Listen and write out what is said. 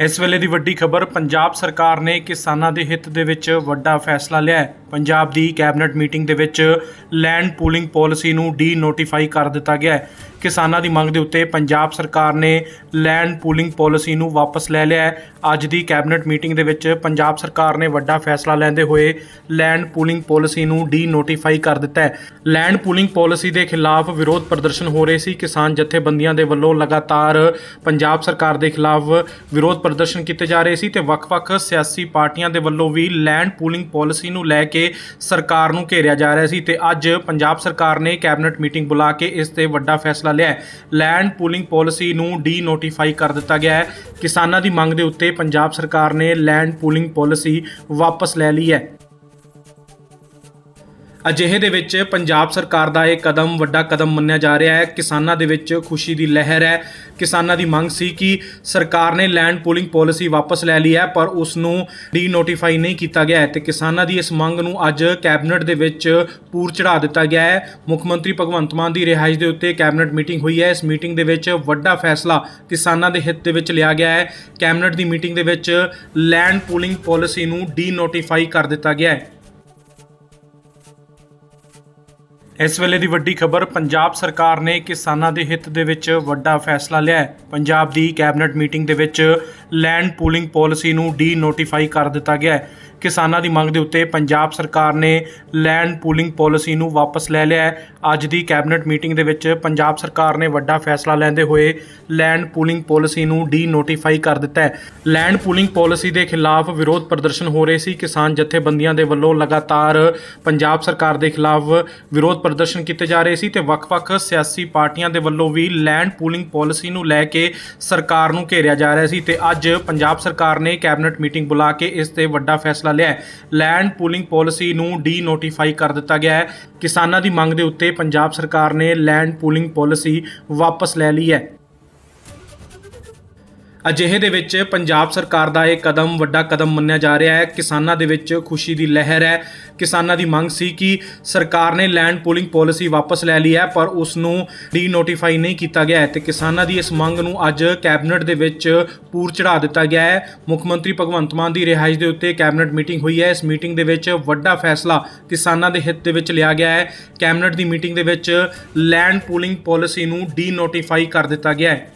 ਇਸ ਵੇਲੇ ਦੀ ਵੱਡੀ ਖਬਰ, ਪੰਜਾਬ ਸਰਕਾਰ ਨੇ ਕਿਸਾਨਾਂ ਦੇ ਹਿੱਤ ਦੇ ਵਿੱਚ ਵੱਡਾ ਫੈਸਲਾ ਲਿਆ ਹੈ। ਪੰਜਾਬ ਦੀ ਕੈਬਨਿਟ ਮੀਟਿੰਗ ਦੇ ਵਿੱਚ ਲੈਂਡ ਪੂਲਿੰਗ ਪਾਲਿਸੀ ਨੂੰ ਡੀ ਨੋਟੀਫਾਈ ਕਰ ਦਿੱਤਾ ਗਿਆ ਹੈ। ਕਿਸਾਨਾਂ ਦੀ ਮੰਗ ਦੇ ਉੱਤੇ ਪੰਜਾਬ ਸਰਕਾਰ ਨੇ ਲੈਂਡ ਪੂਲਿੰਗ ਪਾਲਿਸੀ ਨੂੰ ਵਾਪਸ ਲੈ ਲਿਆ ਹੈ। ਅੱਜ ਦੀ ਕੈਬਨਿਟ ਮੀਟਿੰਗ ਦੇ ਵਿੱਚ ਪੰਜਾਬ ਸਰਕਾਰ ਨੇ ਵੱਡਾ ਫੈਸਲਾ ਲੈਂਦੇ ਹੋਏ ਲੈਂਡ ਪੂਲਿੰਗ ਪਾਲਿਸੀ ਨੂੰ ਡੀ ਨੋਟੀਫਾਈ ਕਰ ਦਿੱਤਾ ਹੈ। ਲੈਂਡ ਪੂਲਿੰਗ ਪਾਲਿਸੀ ਦੇ ਖਿਲਾਫ ਵਿਰੋਧ ਪ੍ਰਦਰਸ਼ਨ ਹੋ ਰਹੇ ਸੀ। ਕਿਸਾਨ ਜਥੇਬੰਦੀਆਂ ਦੇ ਵੱਲੋਂ ਲਗਾਤਾਰ ਪੰਜਾਬ ਸਰਕਾਰ ਦੇ ਖਿਲਾਫ ਵਿਰੋਧ ਪ੍ਰਦਰਸ਼ਨ ਕੀਤੇ ਜਾ ਰਹੇ ਸੀ ਤੇ ਵੱਖ-ਵੱਖ ਸਿਆਸੀ ਪਾਰਟੀਆਂ ਦੇ ਵੱਲੋਂ ਵੀ ਲੈਂਡ ਪੂਲਿੰਗ ਪਾਲਿਸੀ ਨੂੰ ਲੈ ਕੇ ਸਰਕਾਰ ਨੂੰ ਘੇਰਿਆ ਜਾ ਰਿਹਾ ਸੀ ਤੇ ਅੱਜ ਪੰਜਾਬ ਸਰਕਾਰ ਨੇ ਕੈਬਨਿਟ ਮੀਟਿੰਗ ਬੁਲਾ ਕੇ ਇਸ ਤੇ ਵੱਡਾ ਫੈਸਲਾ ਲਿਆ ਹੈ। ਲੈਂਡ ਪੂਲਿੰਗ ਪਾਲਿਸੀ ਨੂੰ ਡੀ ਨੋਟੀਫਾਈ ਕਰ ਦਿੱਤਾ ਗਿਆ ਹੈ। ਕਿਸਾਨਾਂ ਦੀ ਮੰਗ ਦੇ ਉੱਤੇ ਪੰਜਾਬ ਸਰਕਾਰ ਨੇ ਲੈਂਡ ਪੂਲਿੰਗ ਪਾਲਿਸੀ ਵਾਪਸ ਲੈ ਲਈ ਹੈ। ਅਜਿਹੇ ਦੇ ਵਿੱਚ ਪੰਜਾਬ ਸਰਕਾਰ ਦਾ ਇਹ ਕਦਮ ਵੱਡਾ ਕਦਮ ਮੰਨਿਆ ਜਾ ਰਿਹਾ ਹੈ। ਕਿਸਾਨਾਂ ਦੇ ਵਿੱਚ ਖੁਸ਼ੀ ਦੀ ਲਹਿਰ ਹੈ। ਕਿਸਾਨਾਂ ਦੀ ਮੰਗ ਸੀ ਕਿ ਸਰਕਾਰ ਨੇ ਲੈਂਡ ਪੂਲਿੰਗ ਪਾਲਿਸੀ ਵਾਪਸ ਲੈ ਲਈ ਹੈ, ਪਰ ਉਸ ਨੂੰ ਡੀ ਨੋਟੀਫਾਈ ਨਹੀਂ ਕੀਤਾ ਗਿਆ ਹੈ ਤੇ ਕਿਸਾਨਾਂ ਦੀ ਇਸ ਮੰਗ ਨੂੰ ਅੱਜ ਕੈਬਨਿਟ ਦੇ ਵਿੱਚ ਪੂਰ ਚੜਾ ਦਿੱਤਾ ਗਿਆ ਹੈ। ਮੁੱਖ ਮੰਤਰੀ ਭਗਵੰਤ ਮਾਨ ਦੀ ਰਿਹਾਇਸ਼ ਦੇ ਉੱਤੇ ਕੈਬਨਿਟ ਮੀਟਿੰਗ ਹੋਈ ਹੈ। ਇਸ ਮੀਟਿੰਗ ਦੇ ਵਿੱਚ ਵੱਡਾ ਫੈਸਲਾ ਕਿਸਾਨਾਂ ਦੇ ਹਿੱਤ ਦੇ ਵਿੱਚ ਲਿਆ ਗਿਆ ਹੈ। ਕੈਬਨਿਟ ਦੀ ਮੀਟਿੰਗ ਦੇ ਵਿੱਚ ਲੈਂਡ ਪੂਲਿੰਗ ਪਾਲਿਸੀ ਨੂੰ ਡੀ ਨੋਟੀਫਾਈ ਕਰ ਦਿੱਤਾ ਗਿਆ ਹੈ। ਇਸ ਵੇਲੇ ਦੀ ਵੱਡੀ ਖਬਰ, ਪੰਜਾਬ ਸਰਕਾਰ ਨੇ ਕਿਸਾਨਾਂ ਦੇ ਹਿੱਤ ਦੇ ਵਿੱਚ ਵੱਡਾ ਫੈਸਲਾ ਲਿਆ ਹੈ। ਪੰਜਾਬ ਦੀ ਕੈਬਨਿਟ ਮੀਟਿੰਗ ਦੇ ਵਿੱਚ ਲੈਂਡ ਪੂਲਿੰਗ ਪਾਲਿਸੀ ਨੂੰ ਡੀ ਨੋਟੀਫਾਈ ਕਰ ਦਿੱਤਾ ਗਿਆ ਹੈ। ਕਿਸਾਨਾਂ ਦੀ ਮੰਗ ਦੇ ਉੱਤੇ ਪੰਜਾਬ ਸਰਕਾਰ ਨੇ ਲੈਂਡ ਪੂਲਿੰਗ ਪਾਲਿਸੀ ਨੂੰ ਵਾਪਸ ਲੈ ਲਿਆ ਹੈ। ਅੱਜ ਦੀ ਕੈਬਨਿਟ ਮੀਟਿੰਗ ਦੇ ਵਿੱਚ ਪੰਜਾਬ ਸਰਕਾਰ ਨੇ ਵੱਡਾ ਫੈਸਲਾ ਲੈਂਦੇ ਹੋਏ ਲੈਂਡ ਪੂਲਿੰਗ ਪਾਲਿਸੀ ਨੂੰ ਡੀ ਨੋਟੀਫਾਈ ਕਰ ਦਿੱਤਾ ਹੈ। ਲੈਂਡ ਪੂਲਿੰਗ ਪਾਲਿਸੀ ਦੇ ਖਿਲਾਫ ਵਿਰੋਧ ਪ੍ਰਦਰਸ਼ਨ ਹੋ ਰਹੇ ਸੀ। ਕਿਸਾਨ ਜਥੇਬੰਦੀਆਂ ਦੇ ਵੱਲੋਂ ਲਗਾਤਾਰ ਪੰਜਾਬ ਸਰਕਾਰ ਦੇ ਖਿਲਾਫ ਵਿਰੋਧ ਪ੍ਰਦਰਸ਼ਨ ਕੀਤੇ ਜਾ ਰਹੇ ਸੀ ਤੇ ਵੱਖ-ਵੱਖ ਸਿਆਸੀ ਪਾਰਟੀਆਂ ਦੇ ਵੱਲੋਂ ਵੀ ਲੈਂਡ ਪੂਲਿੰਗ ਪਾਲਿਸੀ ਨੂੰ ਲੈ ਕੇ ਸਰਕਾਰ ਨੂੰ ਘੇਰਿਆ ਜਾ ਰਿਹਾ ਸੀ ਤੇ ਅੱਜ ਪੰਜਾਬ ਸਰਕਾਰ ਨੇ ਕੈਬਨਿਟ ਮੀਟਿੰਗ ਬੁਲਾ ਕੇ ਇਸ ਤੇ ਵੱਡਾ ਫੈਸਲਾ ਲਿਆ ਹੈ। ਲੈਂਡ ਪੂਲਿੰਗ ਪਾਲਿਸੀ ਨੂੰ ਡੀ ਨੋਟੀਫਾਈ ਕਰ ਦਿੱਤਾ ਗਿਆ ਹੈ। ਕਿਸਾਨਾਂ ਦੀ ਮੰਗ ਦੇ ਉੱਤੇ ਪੰਜਾਬ ਸਰਕਾਰ ਨੇ ਲੈਂਡ ਪੂਲਿੰਗ ਪਾਲਿਸੀ ਵਾਪਸ ਲੈ ਲਈ ਹੈ। ਅਜਿਹੇ ਦੇ ਵਿੱਚ ਪੰਜਾਬ ਸਰਕਾਰ ਦਾ ਇਹ ਕਦਮ ਵੱਡਾ ਕਦਮ ਮੰਨਿਆ ਜਾ ਰਿਹਾ ਹੈ। ਕਿਸਾਨਾਂ ਦੇ ਵਿੱਚ ਖੁਸ਼ੀ ਦੀ ਲਹਿਰ ਹੈ। ਕਿਸਾਨਾਂ ਦੀ ਮੰਗ ਸੀ ਕਿ ਸਰਕਾਰ ਨੇ ਲੈਂਡ ਪੂਲਿੰਗ ਪਾਲਿਸੀ ਵਾਪਸ ਲੈ ਲਈ ਹੈ, ਪਰ ਉਸ ਨੂੰ ਡੀ ਨੋਟੀਫਾਈ ਨਹੀਂ ਕੀਤਾ ਗਿਆ ਹੈ ਤੇ ਕਿਸਾਨਾਂ ਦੀ ਇਸ ਮੰਗ ਨੂੰ ਅੱਜ ਕੈਬਨਿਟ ਦੇ ਵਿੱਚ ਪੂਰ ਚੜਾ ਦਿੱਤਾ ਗਿਆ ਹੈ। ਮੁੱਖ ਮੰਤਰੀ ਭਗਵੰਤ ਮਾਨ ਦੀ ਰਿਹਾਇਸ਼ ਦੇ ਉੱਤੇ ਕੈਬਨਿਟ ਮੀਟਿੰਗ ਹੋਈ ਹੈ। ਇਸ ਮੀਟਿੰਗ ਦੇ ਵਿੱਚ ਵੱਡਾ ਫੈਸਲਾ ਕਿਸਾਨਾਂ ਦੇ ਹਿੱਤ ਦੇ ਵਿੱਚ ਲਿਆ ਗਿਆ ਹੈ। ਕੈਬਨਿਟ ਦੀ ਮੀਟਿੰਗ ਦੇ ਵਿੱਚ ਲੈਂਡ ਪੂਲਿੰਗ ਪਾਲਿਸੀ ਨੂੰ ਡੀ ਨੋਟੀਫਾਈ ਕਰ ਦਿੱਤਾ ਗਿਆ ਹੈ।